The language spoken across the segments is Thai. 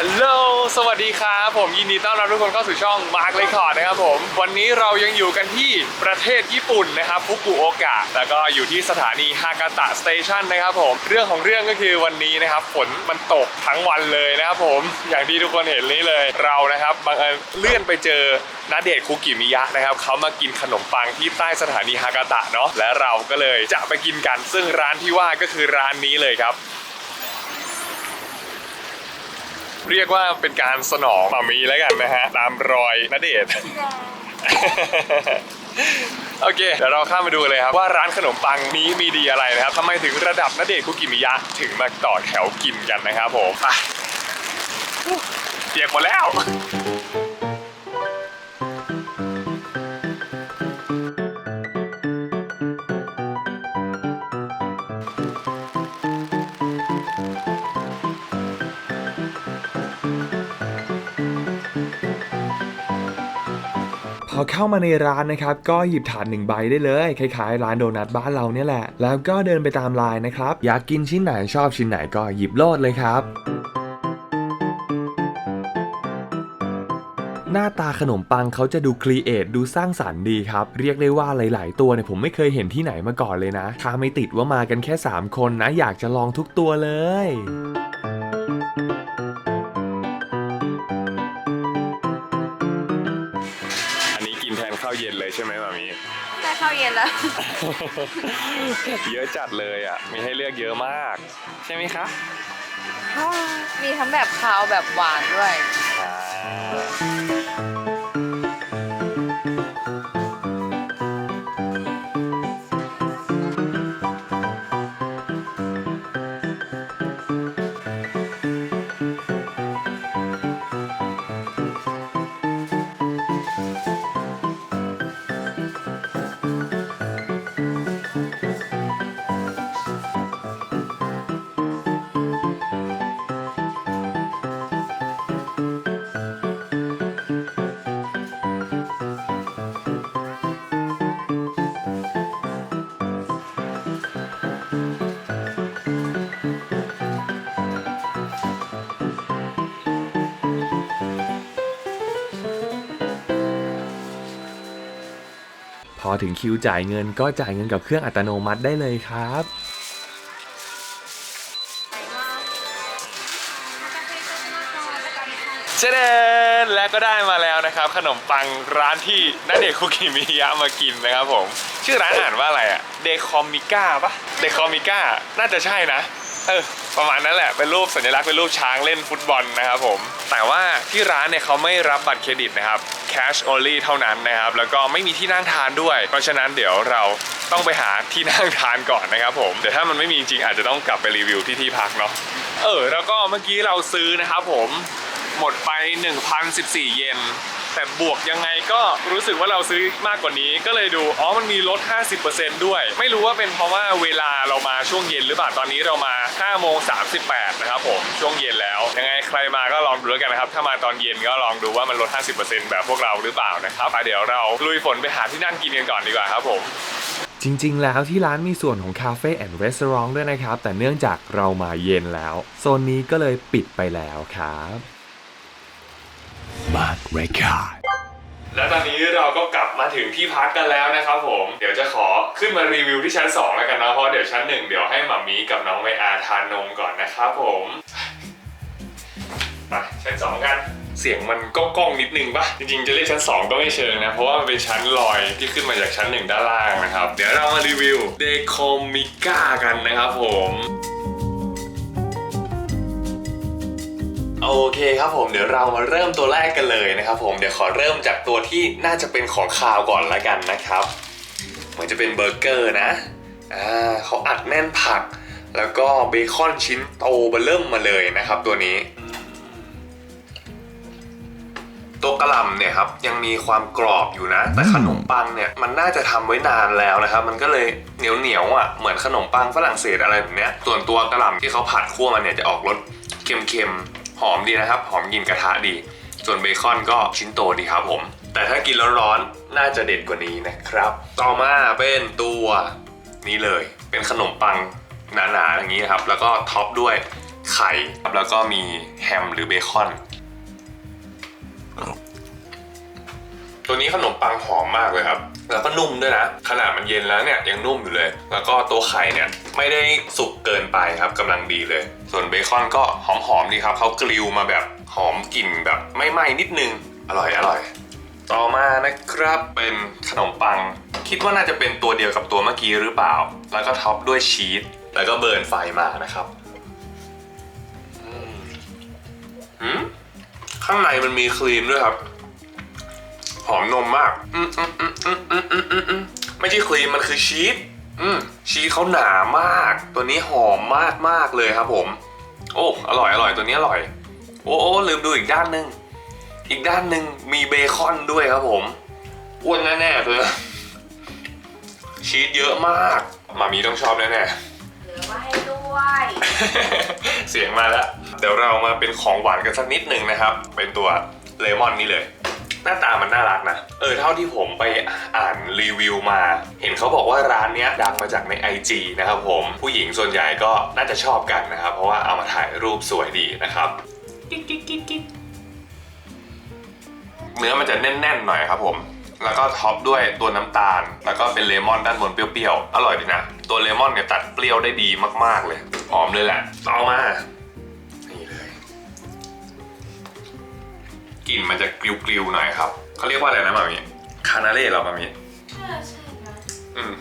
ฮัลโหล สวัสดีครับ ผมยินดีต้อนรับทุกคนเข้าสู่ช่องมาร์คเลยคอร์ดนะครับผม วันนี้เรายังอยู่กันที่ประเทศญี่ปุ่นนะครับฟุกุโอกะ แล้วก็อยู่ที่สถานีฮากาตะสเตชันนะครับผม เรื่องของเรื่องก็คือวันนี้นะครับฝนมันตกทั้งวันเลยนะครับผม อย่างที่ทุกคนเห็นนี้เลย เรานะครับบังเอิญเลื่อนไปเจอนาเดชคุกิมิยะนะครับเขามากินขนมปังที่ใต้สถานีฮากาตะเนาะ และเราก็เลยจะไปกินกัน ซึ่งร้านที่ว่าก็คือร้านนี้เลยครับ เรียกว่าเป็นการสนองมามีแล้วกันนะฮะ ตามรอยนเดชน์ โอเค เดี๋ยวเราข้ามมาดูเลยครับ ว่าร้านขนมปังนี้มีดีอะไรนะครับทำไมถึงระดับนเดชน์คุกิมิยะถึงมาต่อแถวกินกันนะครับผมเปียกหมดแล้ว อเข้ามาในร้านนะครับก็หยิบถาดหนึ่งใบได้เลยคล้ายๆร้านโดนัทบ้านเราเนี่ยแหละ แล้วก็เดินไปตามลายนะครับ อยากกินชิ้นไหนชอบชิ้นไหนก็หยิบโลดเลยครับหน้าตาขนมปังเขาจะดูครีเอทดูสร้างสรรค์ดีครับ เรียกได้ว่าหลาย ๆ ตัวเนี่ยผมไม่เคยเห็นที่ไหนมาก่อนเลยนะถ้าไม่ติดว่ามากันแค่ 3 คนนะ อยากจะลองทุกตัวเลย เย็นเลยใช่ไหมหมามี ได้ข้าวเย็นแล้ว เยอะจัดเลยอะ มีให้เลือกเยอะมาก ใช่ไหมคะมีทั้งแบบคาวแบบหวานด้วย อ่า อถึงคิวจ่ายเงินก็จ่ายเงินกับเครื่องอัตโนมัติได้เลยครับเจเดนและก็ได้มาแล้วนะครับ ขนมปังร้านที่นัเดชคุกิมิยะมากินนะครับผมชื่อร้านอ่านว่าอะไรอะเดคอมิก้าปะเดคอมิก้าน่าจะใช่นะ เออ ประมาณนั้นแหละเป็นรูปสัญลักษณ์เป็นรูปช้างเล่นฟุตบอลนะครับผม แต่ว่าที่ร้านเนี่ยเขาไม่รับบัตรเครดิตนะครับ cash only เท่านั้นนะครับ แล้วก็ไม่มีที่นั่งทานด้วย เพราะฉะนั้นเดี๋ยวเราต้องไปหาที่นั่งทานก่อนนะครับผมเดี๋ยวถ้ามันไม่มีจริงอาจจะต้องกลับไปรีวิวที่ที่พักเนาะเออแล้วก็เมื่อกี้เราซื้อนะครับผมหมดไป 1,014 เยน แต่บวกยังไงก็รู้สึกว่าเราซื้อมากกว่านี้ ก็เลยดูอ๋อมันมีลด 50%ด้วย ไม่รู้ว่าเป็นเพราะว่าเวลาเรามาช่วงเย็นหรือเปล่าตอนนี้เรามา5โมง38นะครับผมช่วงเย็นแล้วยังไงใครมาก็ลองดูแล้วกันนะครับถ้ามาตอนเย็นก็ลองดูว่ามันลด 50%แบบพวกเราหรือเปล่านะครับเดี๋ยวเราลุยฝนไปหาที่นั่งกินกันก่อนดีกว่าครับผมจริงๆ แล้วที่ร้านมีส่วนของคาเฟ่แอนด์รีสอร์ทด้วยนะครับ แต่เนื่องจากเรามาเย็นแล้ว โซนนี้ก็เลยปิดไปแล้วครับ Mark Record และตอนนี้เราก็กลับมาถึงที่พักกันแล้วนะครับผม เดี๋ยวจะขอขึ้นมารีวิวที่ชั้น 2 แล้วกันนะเพราะเดี๋ยวชั้น 1 เดี๋ยวให้หมามีกับน้องไมอาทานนมก่อนนะครับผมไปชั้น 2 กันเสียงมันก้องนิดนึงปะจริงๆจะเรียกชั้น 2 ก็ไม่เชิงนะ เพราะว่ามันเป็นชั้นลอยที่ขึ้นมาจากชั้น 1 ด้านล่างนะครับ เดี๋ยวเรามารีวิวเดโคมิก้ากันนะครับผม โอเคครับผมเดี๋ยวเรามาเริ่มตัวแรกกันเลยนะครับผมเดี๋ยวขอเริ่มจากตัวที่น่าจะเป็นของคาวก่อนละกันนะครับ เหมือนจะเป็นเบอร์เกอร์นะอ่าเขาอัดแน่นผัก แล้วก็เบคอนชิ้นโตเบอร์เริ่มมาเลยนะครับตัวนี้ ตัวกระหล่ำเนี่ยครับยังมีความกรอบอยู่นะ แต่ขนมปังเนี่ยมันน่าจะทำไว้นานแล้วนะครับ มันก็เลยเหนียวเหนียวอะเหมือนขนมปังฝรั่งเศสอะไรแบบเนี้ยส่วนตัวกระหล่ำที่เขาผัดคั่วมันเนี่ยจะออกรสเค็มๆ หอมดีนะครับ หอมกลินกระทะดี ส่วนเบคอนก็ชิ้นโตดีครับผม แต่ถ้ากินร้อนๆน่าจะเด็ดกว่านี้นะครับ ต่อมาเป็นตัวนี้เลย เป็นขนมปังหนาๆอย่างนี้นะครับ แล้วก็ท็อปด้วยไข่แล้วก็มีแฮมหรือเบคอน ตัวนี้ขนมปังหอมมากเลยครับ แล้วก็นุ่มด้วยนะ ขนาดมันเย็นแล้วเนี่ยยังนุ่มอยู่เลย แล้วก็ตัวไข่เนี่ย ไม่ได้สุกเกินไปครับกำลังดีเลย ส่วนเบคอนก็หอมหอมดีครับเขากริลมาแบบหอมกลิ่นแบบไม่ไหม้นิดนึง อร่อยอร่อย ต่อมานะครับเป็นขนมปัง คิดว่าน่าจะเป็นตัวเดียวกับตัวเมื่อกี้หรือเปล่า แล้วก็ท็อปด้วยชีสแล้วก็เบิร์นไฟมานะครับอืมข้างในมันมีครีมด้วยครับ หอมนมมากอืมอืมอืมอืมอืมอืมอืมไม่ใช่ครีมมันคือชีส อืมชีสเขาหนามาก ตัวนี้หอมมากมากเลยครับผม โอ้อร่อยอร่อยตัวนี้อร่อย โอ้โอ้ลืมดูอีกด้านหนึงอีกด้านหนึ่งมีเบคอนด้วยครับผมอ้วนแน่ๆเลยชีสเยอะมากมามีต้องชอบแน่เหลือมาให้ด้วยๆเสียงมาแล้ว เดี๋ยวเรามาเป็นของหวานกันสักนิดหนึ่งนะครับ เป็นตัวเลมอนนี่เลย หน้าตามันน่ารักนะ เออเท่าที่ผมไปอ่านรีวิวมา เห็นเขาบอกว่าร้านเนี้ยดังมาจากใน IG นะครับผม ผู้หญิงส่วนใหญ่ก็น่าจะชอบกันนะครับ เพราะว่าเอามาถ่ายรูปสวยดีนะครับกิ๊กกิ๊กกิ๊กกิ๊กเนื้อมันจะแน่นๆหน่อยครับผมแล้วก็ท็อปด้วยตัวน้ำตาล แล้วก็เป็นเลมอนด้านบนเปรี้ยวๆ อร่อยดีนะ ตัวเลมอนเนี่ยตัดเปรี้ยวได้ดีมากๆเลย หอมเลยแหละ ต่อมา กลิ่นมันจะกริวๆหน่อยครับเขาเรียกว่าอะไรนะมามีคานาเล่เหรอมามีใช่ใช่ครับอืม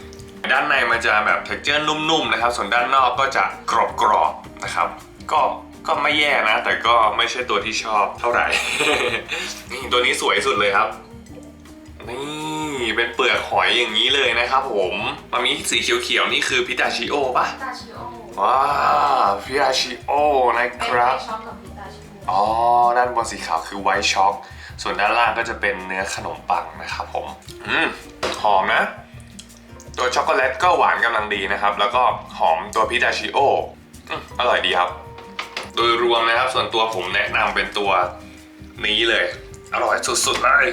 ด้านในมันจะแบบเท็กเจอร์นุ่มๆนะครับ ส่วนด้านนอกก็จะกรอบๆนะครับ ก็ก็ไม่แย่นะ แต่ก็ไม่ใช่ตัวที่ชอบเท่าไหร่ นี่ตัวนี้สวยสุดเลยครับ นี่เป็นเปลือกหอยอย่างนี้เลยนะครับผมมันมีสีเขียวๆนี่คือพิตาชิโอป่ะพิตาชิโอว้าวพิตาชิโอนะเป็นคไวรับท์ช็อกกับพิตาชิโอ๋อ ด้านบนสีขาวคือไวท์ช็อกส่วนด้านล่างก็จะเป็นเนื้อขนมปังนะครับผม อืม หอมนะ ตัวช็อกโกแลตก็หวานกำลังดีนะครับ แล้วก็หอมตัวพิตาชิโอออร่อยดีครับ โดยรวมนะครับ ส่วนตัวผมแนะนำเป็นตัวนี้เลย อร่อยสุดๆเลย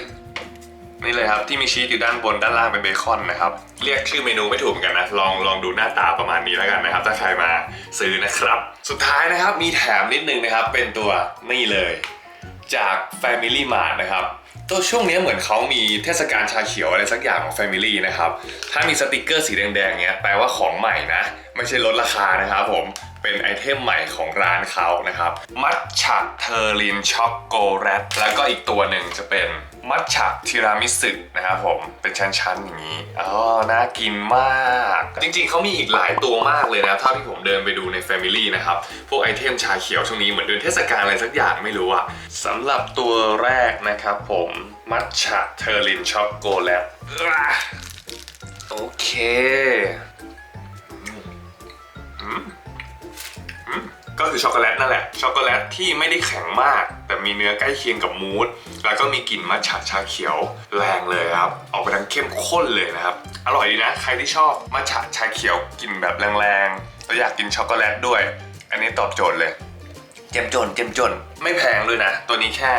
นี่เลยครับที่มีชีสอยู่ด้านบนด้านล่างเป็นเบคอนนะครับเรียกชื่อเมนูไม่ถูกเหมือนกันนะลองลองดูหน้าตาประมาณนี้แล้วกันนะครับ ถ้าใครมาซื้อนะครับ สุดท้ายนะครับมีแถมนิดนึงนะครับ เป็นตัวนี่เลย จาก Family Mart นะครับตัวช่วงนี้เหมือนเขามีเทศกาลชาเขียวอะไรสักอย่างของ Family นะครับ ถ้ามีสติกเกอร์สีแดงๆเนี้ยแปลว่าของใหม่นะ ไม่ใช่ลดราคานะครับผมเป็นไอเทมใหม่ของร้านเขานะครับ มัทฉะเทอร์ลินช็อกโกแลตแล้วก็อีกตัวหนึ่งจะเป็น มัทฉะทีรามิสุนะครับผมเป็นชั้นๆอย่างนี้อ๋อน่ากินมาก จริงๆเขามีอีกหลายตัวมากเลยนะเท่าที่ผมเดินไปดูใน Family นะครับ พวกไอเทมชาเขียวช่วงนี้เหมือนเดินเทศกาลอะไรสักอย่างไม่รู้อะสำหรับตัวแรกนะครับผมมัทฉะเทอร์ลินช็อกโกแลตโอเคก็คือช็อกโกแลตนั่นแหละช็อกโกแลตที่ไม่ได้แข็งมาก มีเนื้อใกล้เคียงกับมูสแล้วก็มีกลิ่นมัทฉะชาเขียวแรงเลยครับ ออกไปทางเข้มข้นเลยนะครับ อร่อยดีนะ ใครที่ชอบมัทฉะชาเขียวกลิ่นแบบแรงๆแล้วอยากกินช็อกโกแลตด้วย อันนี้ตอบโจทย์เลย เจ็มจนเจ็มจน ไม่แพงด้วยนะ ตัวนี้แค่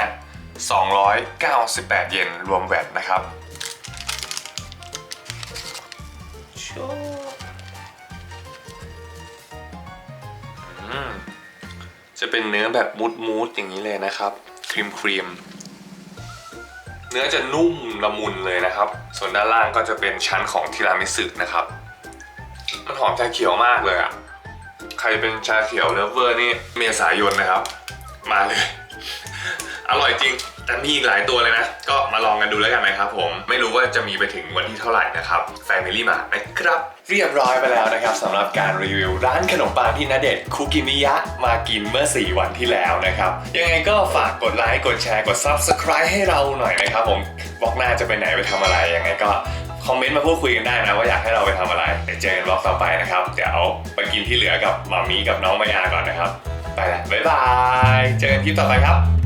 298 เยนรวมแวตนะครับอืม จะเป็นเนื้อแบบมูดมูดอย่างนี้เลยนะครับครีมครีมเนื้อจะนุ่มละมุนเลยนะครับ ส่วนด้านล่างก็จะเป็นชั้นของทีรามิสุนะครับ มันหอมชาเขียวมากเลยอะ่ะใครเป็นชาเขียวเลเวอร์นี่เมษายนนะครับ มาเลย อร่อยจริง แต่มีอีกหลายตัวเลยนะ ก็มาลองกันดูแล้วกันนะครับผม ไม่รู้ว่าจะมีไปถึงวันที่เท่าไหร่นะครับ Family Mart นะครับ เรียบร้อยไปแล้วนะครับสำหรับการรีวิวร้านขนมปังที่นาเดชคุกิมิยะมากินเมื่อ 4 วันที่แล้วนะครับ ยังไงก็ฝากกดไลค์ กดแชร์ กด Subscribe ให้เราหน่อยนะครับผมบอกหน้าจะไปไหนไปทำอะไร ยังไงก็คอมเมนต์มาพูดคุยกันได้นะว่าอยากให้เราไปทำอะไรเดี๋ยวเจอกันบล็อกต่อไปนะครับ เดี๋ยวไปกินที่เหลือกับมามีกับน้องมายาก่อนนะครับ ไปละบ๊ายบาย เจอกันคลิปต่อไปครับ